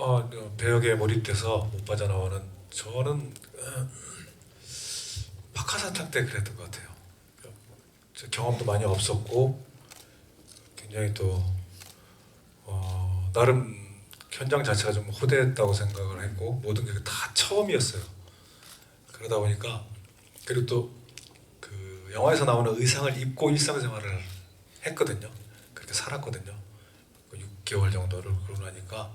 어, 그 배역에 몰입돼서 못 빠져나오는 저는 어, 박하사탕 때 그랬던 것 같아요. 저 경험도 많이 없었고 굉장히 또 어, 나름 현장 자체가 좀 호되했다고 생각을 했고 모든 게 다 처음이었어요. 그러다 보니까 그리고 또 그 영화에서 나오는 의상을 입고 일상생활을 했거든요. 그렇게 살았거든요. 그 6개월 정도를 그러고 나니까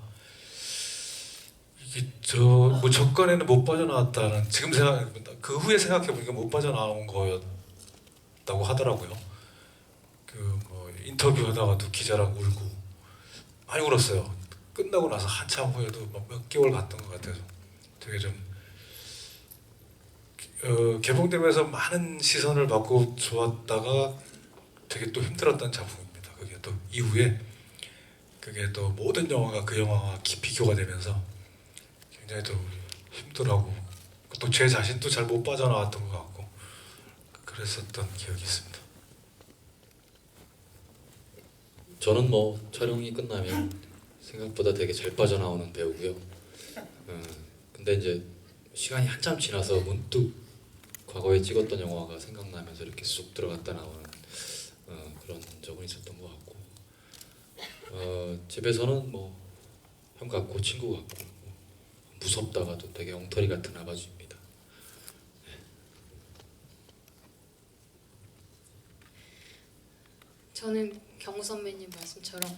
저뭐 조건에는 못 빠져나왔다는 지금 생각 그 후에 생각해 보니까 못 빠져나온 거였다고 하더라고요. 그 뭐 인터뷰하다가도 기자랑 울고 많이 울었어요. 끝나고 나서 한참 후에도 막몇 개월 갔던 것 같아서 되게 좀 어, 개봉되면서 많은 시선을 받고 좋았다가 되게 또 힘들었던 작품입니다. 그게 또 이후에 그게 또 모든 영화가 그 영화와 깊이 교화되면서 굉장히 또 힘들하고 또 제 자신도 잘 못 빠져나왔던 것 같고 그랬었던 기억이 있습니다. 저는 뭐 촬영이 끝나면 생각보다 되게 잘 빠져나오는 배우고요. 어, 근데 이제 시간이 한참 지나서 문득 과거에 찍었던 영화가 생각나면서 이렇게 쑥 들어갔다 나오는 어, 그런 적은 있었던 것 같고 어, 집에서는 뭐 형 같고 친구 같고 뭐 무섭다가도 되게 엉터리 같은 아버지입니다. 저는 경우 선배님 말씀처럼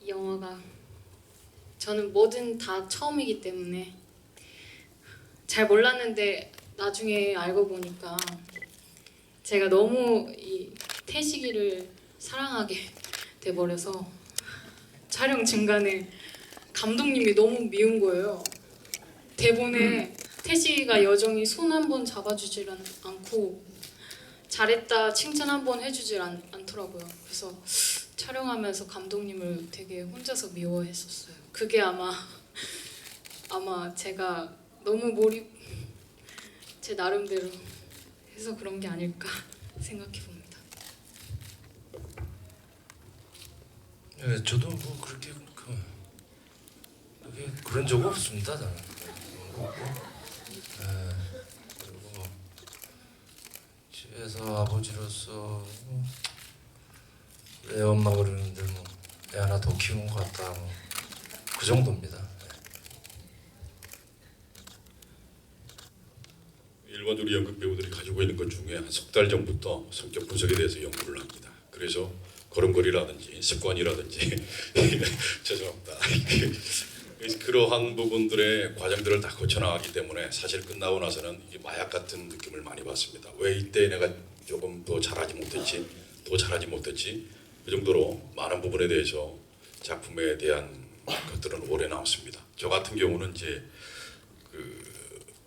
이 영화가 저는 뭐든 다 처음이기 때문에 잘 몰랐는데 나중에 알고 보니까 제가 너무 이 태식이를 사랑하게 돼버려서 촬영 중간에 감독님이 너무 미운 거예요. 대본에 태식이가 여정이 손 한 번 잡아주질 않- 않고 잘했다 칭찬 한 번 해주질 않, 않더라고요. 그래서 촬영하면서 감독님을 되게 혼자서 미워했었어요. 그게 아마 아마 제가 너무 몰입 제 나름대로 해서 그런 게 아닐까 생각해 봅니다. 네, 저도 뭐 그렇게 그, 그런 적 없습니다. 저는 네, 그리고 뭐 아버지로서 뭐, 애 엄마 그러는데 뭐애 하나 더 키운 것 같다 뭐 그 정도입니다. 일반적으로 연극 배우들이 가지고 있는 것 중에 한 석 달 전부터 성격 분석에 대해서 연구를 합니다. 그래서 걸음걸이라든지 습관이라든지 죄송합니다. 그러한 부분들의 과정들을 다 거쳐 나가기 때문에 사실 끝나고 나서는 이게 마약 같은 느낌을 많이 받습니다. 왜 이때 내가 조금 더 잘하지 못했지, 더 잘하지 못했지 그 정도로 많은 부분에 대해서 작품에 대한 것들은 오래 남습니다. 저 같은 경우는 이제 그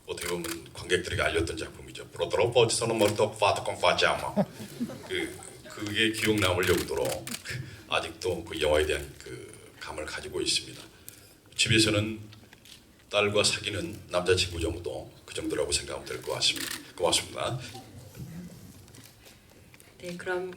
어떻게 보면 관객들에게 알렸던 작품이죠. 프로토로포지서는 멀또 파트 콘 파자마. 그 그게 기억 남을 정도로 아직도 그 영화에 대한 그 감을 가지고 있습니다. 집에서는 딸과 사귀는 남자친구 정도 그 정도라고 생각하면 될 것 같습니다. 고맙습니다. 네, 그럼 이